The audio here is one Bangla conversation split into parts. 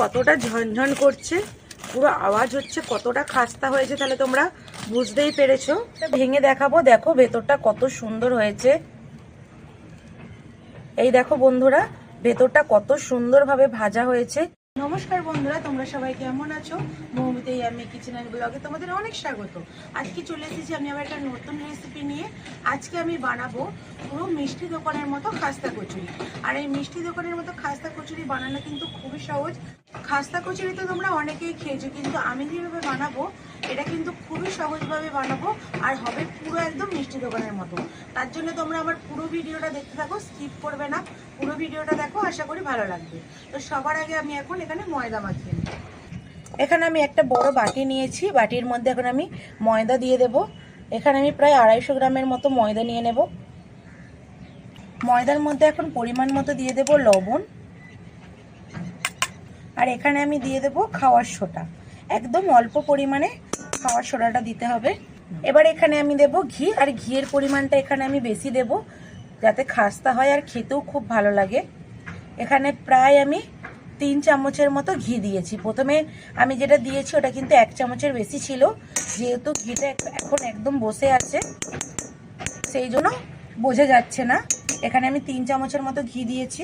কতটা ঝনঝন করছে, পুরো আওয়াজ হচ্ছে কতটা খাস্তা হয়েছে তাহলে তোমরা বুঝতেই পেরেছ। ভেঙে দেখাবো, দেখো ভেতরটা কত সুন্দর হয়েছে। এই দেখো বন্ধুরা, ভেতরটা কত সুন্দরভাবে ভাজা হয়েছে। নমস্কার বন্ধুরা, তোমরা সবাই কেমন আছো? মৌমিতে আমি কিচেন অ্যান্ড ব্লগে তোমাদের অনেক স্বাগত। আজকে চলে এসেছি আমি আবার একটা নতুন রেসিপি নিয়ে। আজকে আমি বানাবো পুরো মিষ্টি দোকানের মতো খাস্তা কচুরি। আর এই মিষ্টি দোকানের মতো খাস্তা কচুরি বানানো কিন্তু খুবই সহজ। খাস্তা কচুরি তো তোমরা অনেকেই খেয়েছো, কিন্তু আমি যেভাবে বানাবো, এটা কিন্তু খুবই সহজভাবে বানাবো, আর হবে পুরো একদম মিষ্টি দোকানের মতো। তার জন্য তোমরা আমার পুরো ভিডিওটা দেখতে থাকো স্কিপ করবে না। পুরো ভিডিওটা দেখো, আশা করি ভালো লাগবে। তো সবার আগে আমি এখন এখানে ময়দা মাখিয়ে নেব এখানে আমি একটা বড় বাটি নিয়েছি, বাটির মধ্যে এখন আমি ময়দা দিয়ে দেব। এখানে আমি প্রায় আড়াইশো গ্রামের মতো ময়দা নিয়ে নেব। ময়দার মধ্যে এখন পরিমাণ মতো দিয়ে দেব লবণ। আর এখানে আমি দিয়ে দেব খাওয়ার সোটা একদম অল্প পরিমাণে খাওয়ার সোডাটা দিতে হবে। এবার এখানে আমি দেব ঘি, আর ঘিয়ের পরিমাণটা এখানে আমি বেশি দেব, যাতে খাস্তা হয় আর খেতেও খুব ভালো লাগে। এখানে প্রায় আমি তিন চামচের মতো ঘি দিয়েছি। প্রথমে আমি যেটা দিয়েছি, ওটা কিন্তু এক চামচের বেশি ছিল, যেহেতু ঘিটা এখন একদম বসে আছে, সেই জন্য বোঝা যাচ্ছে না। এখানে আমি তিন চামচের মতো ঘি দিয়েছি।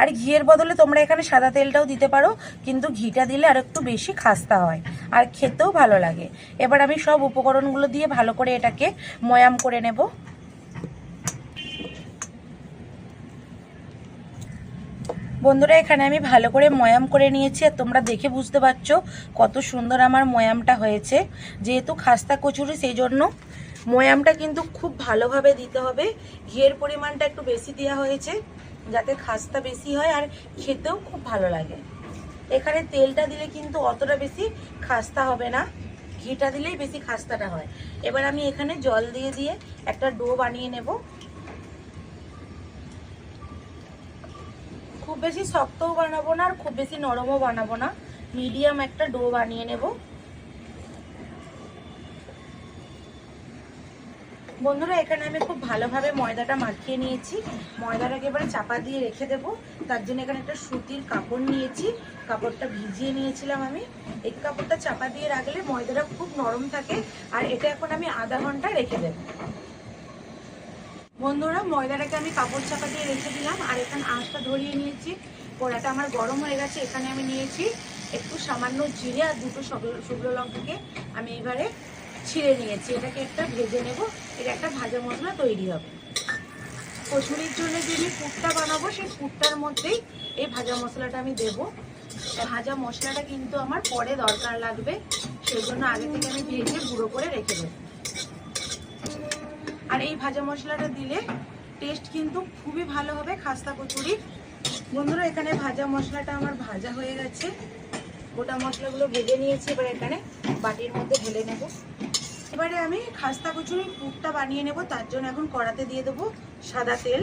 আর ঘিয়ের বদলে তোমরা এখানে সাদা তেলটাও দিতে পারো, কিন্তু ঘিটা দিলে আর একটু বেশি খাস্তা হয়, আর খেতেও ভালো লাগে। এবার আমি সব উপকরণগুলো দিয়ে ভালো করে এটাকে ময়াম করে নেব। বন্ধুরা, এখানে আমি ভালো করে ময়াম করে নিয়েছি, আর তোমরা দেখে বুঝতে পারছ কত সুন্দর আমার ময়ামটা হয়েছে। যেহেতু খাস্তা কচুরি, সেই জন্য ময়ামটা কিন্তু খুব ভালোভাবে দিতে হবে। ঘিয়ের পরিমাণটা একটু বেশি দেওয়া হয়েছে। যাতে খাস্তা বেশি হয় আর খেতেও খুব ভালো লাগে। এখানে তেলটা দিলে কিন্তু অতটা বেশি খাস্তা হবে না। ঘিটা দিলেই বেশি খাস্তাটা হয়। এবার আমি এখানে জল দিয়ে দিয়ে একটা ডো বানিয়ে নেব। খুব বেশি শক্তও বানাবো না আর খুব বেশি নরমও বানাবো না। মিডিয়াম একটা ডো বানিয়ে নেব। বন্ধুরা, এখানে আমি খুব ভালোভাবে ময়দাটা মাখিয়ে নিয়েছি। ময়দাটাকে এবারে চাপা দিয়ে রেখে দেবো। তার জন্য এখানে একটা সুতির কাপড় নিয়েছি। কাপড়টা ভিজিয়ে নিয়েছিলাম আমি। এই কাপড়টা চাপা দিয়ে রাখলে ময়দাটা খুব নরম থাকে। আর এটা এখন আমি আধা ঘণ্টা রেখে দেবো। বন্ধুরা, ময়দাটাকে আমি কাপড় চাপা দিয়ে রেখে দিলাম। আর এখানে আঁচটা ধরিয়ে নিয়েছি। কড়াটা আমার গরম হয়ে গেছে, এখানে আমি নিয়েছি একটু সামান্য জিরে আর দুটো শুকনো লঙ্কাকে আমি এবারে ছিঁড়ে নিয়েছি। এটাকে একটা ভেজে নেব। এটা একটা ভাজা মশলা তৈরি হবে। কচুরির জন্য যে আমি পুরটা বানাবো, সেই পুরটার মধ্যেই এই ভাজা মশলাটা আমি দেব। ভাজা মশলাটা কিন্তু আমার পরে দরকার লাগবে। সেই জন্য আগে থেকে আমি ভেজে গুঁড়ো করে রেখে দেবো। আর এই ভাজা মশলাটা দিলে টেস্ট কিন্তু খুবই ভালো হবে খাস্তা কচুরির বন্ধুরা, এখানে ভাজা মশলাটা আমার ভাজা হয়ে গেছে। গোটা মশলাগুলো ভেজে নিয়েছি, এবার এখানে বাটির মধ্যে ঢেলে নেব। এবারে আমি খাস্তা কচুরির পুরটা বানিয়ে নেব, তার জন্য এখন কড়াতে দিয়ে দেবো সাদা তেল।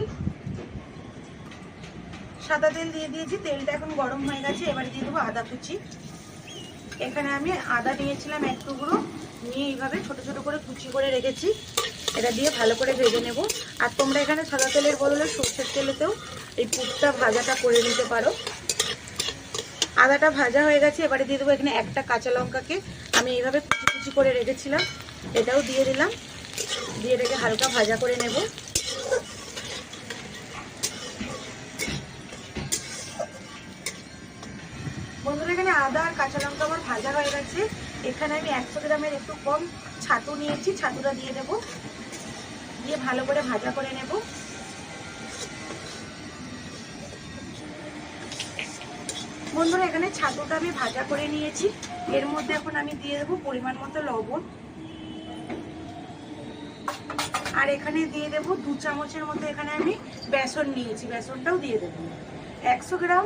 সাদা তেল দিয়ে দিয়েছি, তেলটা এখন গরম হয়ে গেছে, এবারে দিয়ে দেবো আদা কুচি। এখানে আমি আদা নিয়েছিলাম এক টুকরো, নিয়ে এইভাবে ছোট ছোট করে কুচি করে রেখেছি। এটা দিয়ে ভালো করে ভেজে নেব। আর তোমরা এখানে সাদা তেলের বদলে সর্ষের তেলেতেও এই পুরটা ভাজাটা করে নিতে পারো। আদাটা ভাজা হয়ে গেছে, এবারে দিয়ে দেবো এখানে একটা কাঁচা লঙ্কাকে। আমি এইভাবে কুচি কুচি করে রেখেছিলাম। এটাও দিয়ে দিলাম। দিয়ে এটাকে হালকা ভাজা করে নেব। বন্ধুরা, এখানে আদা আর কাঁচা লঙ্কা আমার ভাজা হয়ে গেছে। এখানে আমি একশো গ্রামের একটু কম ছাতু নিয়েছি, ছাতুটা দিয়ে দেবো। দিয়ে ভালো করে ভাজা করে নেব। বন্ধুরা, এখানে ছাতুটা আমি ভাজা করে নিয়েছি। এর মধ্যে এখন আমি দিয়ে দেবো পরিমাণ মতো লবণ। আর এখানে দিয়ে দেব দু চামচের মধ্যে এখানে আমি বেসন নিয়েছি, বেসনটাও দিয়ে দেবো। একশো গ্রাম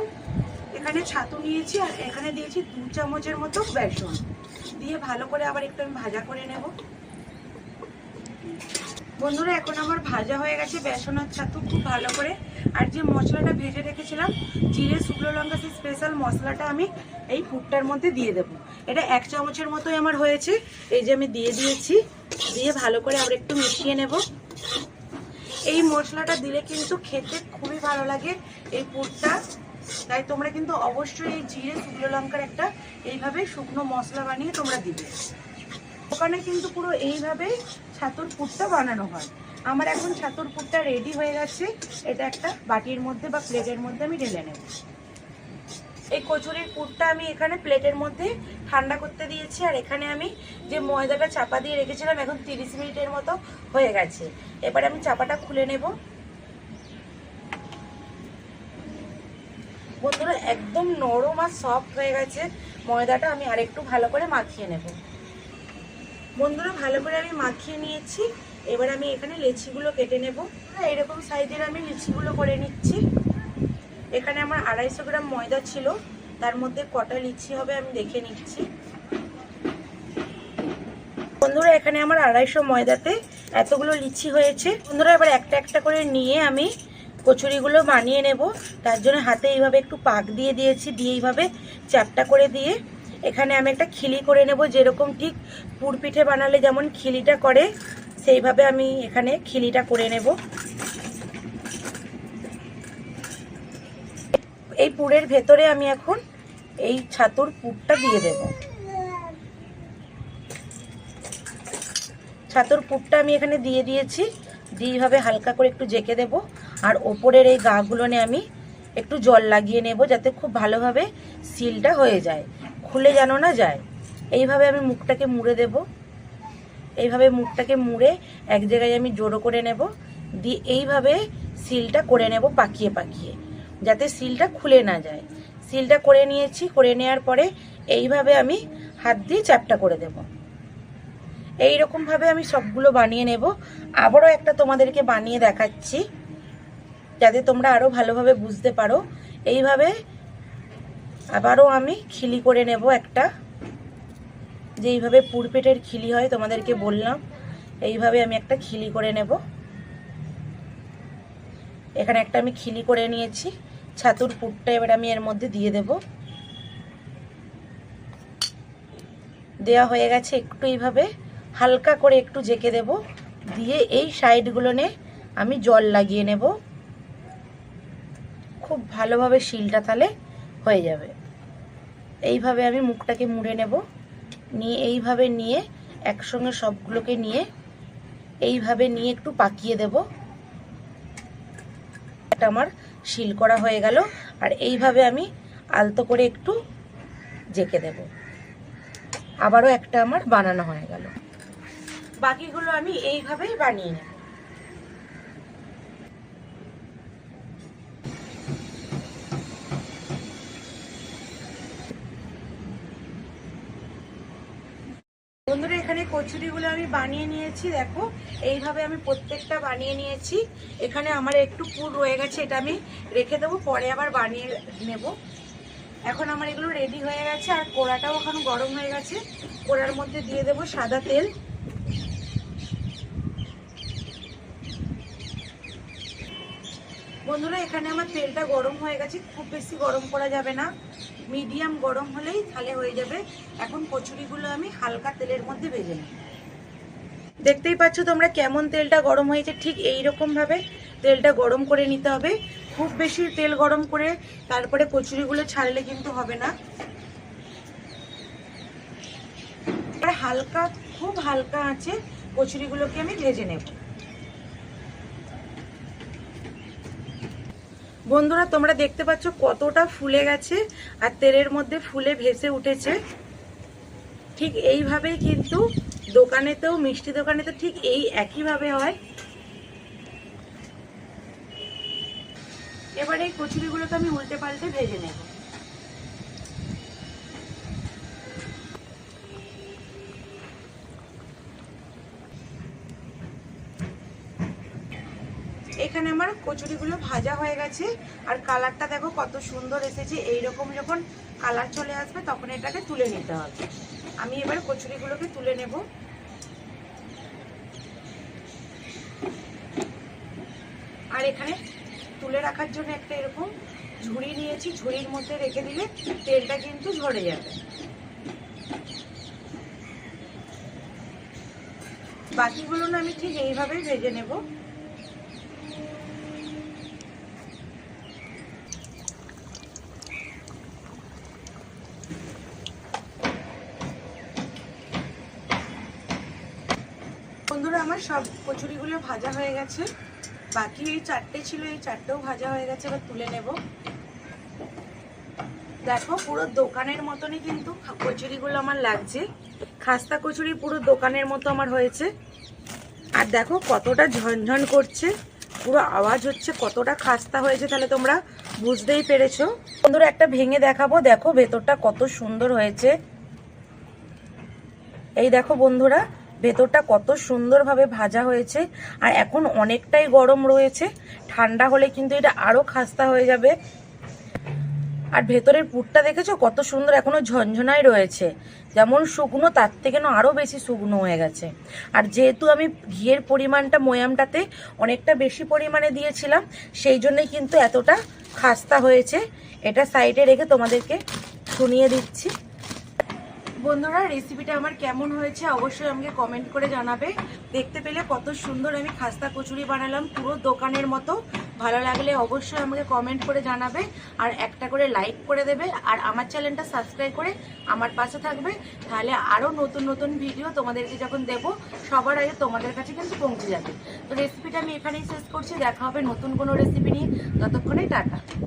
এখানে ছাতু নিয়েছি আর এখানে দিয়েছি দু চামচের মতো বেসন। দিয়ে ভালো করে আবার একটু আমি ভাজা করে নেব। বন্ধুরা, এখন আমার ভাজা হয়ে গেছে বেসন আর ছাতু খুব ভালো করে। আর যে মশলাটা ভেজে রেখেছিলাম, জিরে, শুকনো লঙ্কা, সেই স্পেশাল মশলাটা আমি এই পুরটার মধ্যে দিয়ে দেব। এটা এক চামচের মতোই আমার হয়েছে। এই যে আমি দিয়ে দিয়েছি, দিয়ে ভালো করে আবার একটু মিশিয়ে নেব। এই মশলাটা দিলে কিন্তু খেতে খুবই ভালো লাগে এই পুরটা। তাই তোমরা কিন্তু অবশ্যই এই জিরে, শুকনো লঙ্কার একটা এইভাবে শুকনো মশলা বানিয়ে তোমরা দিবে। ওখানে কিন্তু পুরো এইভাবে ছাতুর পুরটা বানানো হয়। আমার এখন ছাতুর পুরটা রেডি হয়ে গেছে। এটা একটা বাটির মধ্যে বা প্লেটের মধ্যে আমি ঢেলে নেব। এই কচুরির পুরটা আমি এখানে প্লেটের মধ্যে ঠান্ডা করতে দিয়েছি। আর এখানে আমি যে ময়দাটা চাপা দিয়ে রেখেছিলাম, এখন তিরিশ মিনিটের মতো হয়ে গেছে। এবার আমি চাপাটা খুলে নেব। বন্ধুরা, একদম নরম আর সফট হয়ে গেছে। ময়দাটা আমি আরেকটু ভালো করে মাখিয়ে নেব। বন্ধুরা, ভালো করে আমি মাখিয়ে নিয়েছি। এবার আমি এখানে লেচিগুলো কেটে নেব। এরকম সাইজের আমি লিচিগুলো করে নিচ্ছি। এখানে আমার আড়াইশো গ্রাম ময়দা ছিল। তার মধ্যে কটা লিচি হবে আমি দেখে নিচ্ছি। বন্ধুরা, এখানে আমার আড়াইশো ময়দাতে এতগুলো লিচি হয়েছে। বন্ধুরা, এবার একটা একটা করে নিয়ে আমি কচুরিগুলো বানিয়ে নেব। তার জন্য হাতে এইভাবে একটু পাক দিয়ে দিয়েছি, দিয়ে এইভাবে চ্যাপটা করে দিয়ে। এখানে আমি একটা খিলি করে নেব, যেরকম ঠিক পুর পিঠে বানালে যেমন খিলিটা করে, সেইভাবে আমি এখানে খিলিটা করে নেব। এই পুরের ভেতরে আমি এখন এই ছাতুর পুরটা দিয়ে দেব। ছাতুর পুরটা আমি এখানে দিয়ে দিয়েছি, দিয়ে এইভাবে হালকা করে একটু জেকে দেব। আর ওপরের এই গাগুলো নিয়ে আমি একটু জল লাগিয়ে নেব যাতে খুব ভালোভাবে সিলটা হয়ে যায়। খুলে যেন না যায়। এইভাবে আমি মুখটাকে মুড়ে দেব। এইভাবে মুখটাকে মুড়ে এক জায়গায় আমি জোড়ো করে নেব। দিয়ে এইভাবে সিলটা করে নেব পাকিয়ে পাকিয়ে, যাতে সিলটা খুলে না যায়। সিলটা করে নিয়েছি, করে নেওয়ার পরে এইভাবে আমি হাত দিয়ে চ্যাপটা করে দেব। এই রকমভাবে আমি সবগুলো বানিয়ে নেব। আবারও একটা তোমাদেরকে বানিয়ে দেখাচ্ছি। যাতে তোমরা আরও ভালোভাবে বুঝতে পারো। এইভাবে আবারও আমি খিলি করে নেব একটা। যে এইভাবে পুরপেটের খিলি হয়, তোমাদেরকে বললাম। এইভাবে আমি একটা খিলি করে নেব। এখানে একটা আমি খিলি করে নিয়েছি। ছাতুর পুরটা এবার আমি এর মধ্যে দিয়ে দেব। দেওয়া হয়ে গেছে একটু এইভাবে হালকা করে একটু জেকে দেব। দিয়ে এই সাইডগুলো নে আমি জল লাগিয়ে নেব। খুব ভালোভাবে শিলটা তাহলে হয়ে যাবে। এইভাবে আমি মুখটাকে মুড়ে নেব। নিয়ে এইভাবে নিয়ে একসঙ্গে সবগুলোকে নিয়ে এইভাবে নিয়ে একটু পাকিয়ে দেব। এটা আমার শিল করা হয়ে গেল। আর এইভাবে আমি আলতো করে একটু জেকে দেব। আবারও একটা আমার বানানো হয়ে গেল। বাকিগুলো আমি এইভাবেই বানিয়ে নেব। এখানে কচুরিগুলো আমি বানিয়ে নিয়েছি, দেখো। এইভাবে আমি প্রত্যেকটা বানিয়ে নিয়েছি। এখানে আমার একটু পুর রয়ে গেছে, এটা আমি রেখে দেবো, পরে আবার বানিয়ে নেব। এখন আমার এগুলো রেডি হয়ে গেছে, আর কোড়াটাও এখন গরম হয়ে গেছে। কোড়ার মধ্যে দিয়ে দেবো সাদা তেল। বন্ধুরা, এখানে আমার তেলটা গরম হয়ে গেছে, খুব বেশি গরম করা যাবে না। মিডিয়াম গরম হলেই তাহলে হয়ে যাবে। এখন কচুরিগুলো আমি হালকা তেলের মধ্যে ভেজে নেব। দেখতেই পাচ্ছ তোমরা কেমন তেলটা গরম হয়েছে, ঠিক এই রকম ভাবে তেলটা গরম করে নিতে হবে। খুব বেশি তেল গরম করে তারপরে কচুরিগুলো ছাড়লে কিন্তু হবে না। হালকা, খুব হালকা আছে, কচুরিগুলোকে আমি ভেজে নেব। বন্ধুরা, তোমরা দেখতে পাচ্ছ কতটা ফুলে গেছে, আর তেলের মধ্যে ফুলে ভেসে উঠেছে। ঠিক এইভাবেই কিন্তু দোকানেতেও, মিষ্টি দোকানে তো ঠিক এই একইভাবে হয়। এবার এই কচুরিগুলোকে আমি উল্টে পাল্টে ভেজে নেব। এখানে আমার কচুরিগুলো ভাজা হয়ে গেছে। আর কালারটা দেখো কত সুন্দর এসেছে। এই রকম যখন কালার চলে আসবে, তখন এটাকে তুলে নিতে হবে। আমি এবার কচুরিগুলোকে তুলে নেব। আর এখানে তুলে রাখার জন্য একটা এরকম ঝুড়ি নিয়েছি, ঝুড়ির মধ্যে রেখে দিলে তেলটা কিন্তু ঝরে যাবে। বাকিগুলো না আমি ঠিক এইভাবেই ভেজে নেব। বন্ধুরা, আমার সব কচুরিগুলো ভাজা হয়ে গেছে। বাকি এই চারটে ছিল, এই চারটেও ভাজা হয়ে গেছে, এবার তুলে নেব। দেখো, পুরো দোকানের মতনই কিন্তু কচুরিগুলো আমার লাগছে। খাস্তা কচুরি পুরো দোকানের মতো আমার হয়েছে। আর দেখো, কতটা ঝনঝন করছে। পুরো আওয়াজ হচ্ছে, কতটা খাস্তা হয়েছে তাহলে তোমরা বুঝতেই পেরেছ। বন্ধুরা, একটা ভেঙে দেখাবো। দেখো, ভেতরটা কত সুন্দর হয়েছে। এই দেখো, বন্ধুরা ভেতরটা কত সুন্দরভাবে ভাজা হয়েছে, আর এখন অনেকটাই গরম রয়েছে। ঠান্ডা হলে কিন্তু এটা আরও খাস্তা হয়ে যাবে। আর ভেতরের পুরটা দেখেছ? কত সুন্দর এখনও ঝনঝনাই রয়েছে। যেমন শুকনো, তার থেকে না আরও বেশি শুকনো হয়ে গেছে। আর যেহেতু আমি ঘিয়ের পরিমাণটা ময়ামটাতে অনেকটা বেশি পরিমাণে দিয়েছিলাম, সেই জন্যই কিন্তু এতটা খাস্তা হয়েছে। এটা সাইডে রেখে তোমাদেরকে শুনিয়ে দিচ্ছি। বন্ধুরা রেসিপিটা আমার কেমন হয়েছে অবশ্যই আমাকে কমেন্ট করে জানাবে। দেখতে পেলে কত সুন্দর আমি খাস্তা কচুরি বানালাম, পুরো দোকানের মতো। ভালো লাগলে অবশ্যই আমাকে কমেন্ট করে জানাবে আর একটা করে লাইক করে দেবে। আর আমার চ্যানেলটা সাবস্ক্রাইব করে আমার পাশে থাকবে। তাহলে আরও নতুন নতুন ভিডিও তোমাদেরকে যখন দেব, সবার আগে তোমাদের কাছে কিন্তু পৌঁছে যাবে। তো রেসিপিটা আমি এখানেই শেষ করছি। দেখা হবে নতুন কোনো রেসিপি নিয়ে। ততক্ষণে টাটা।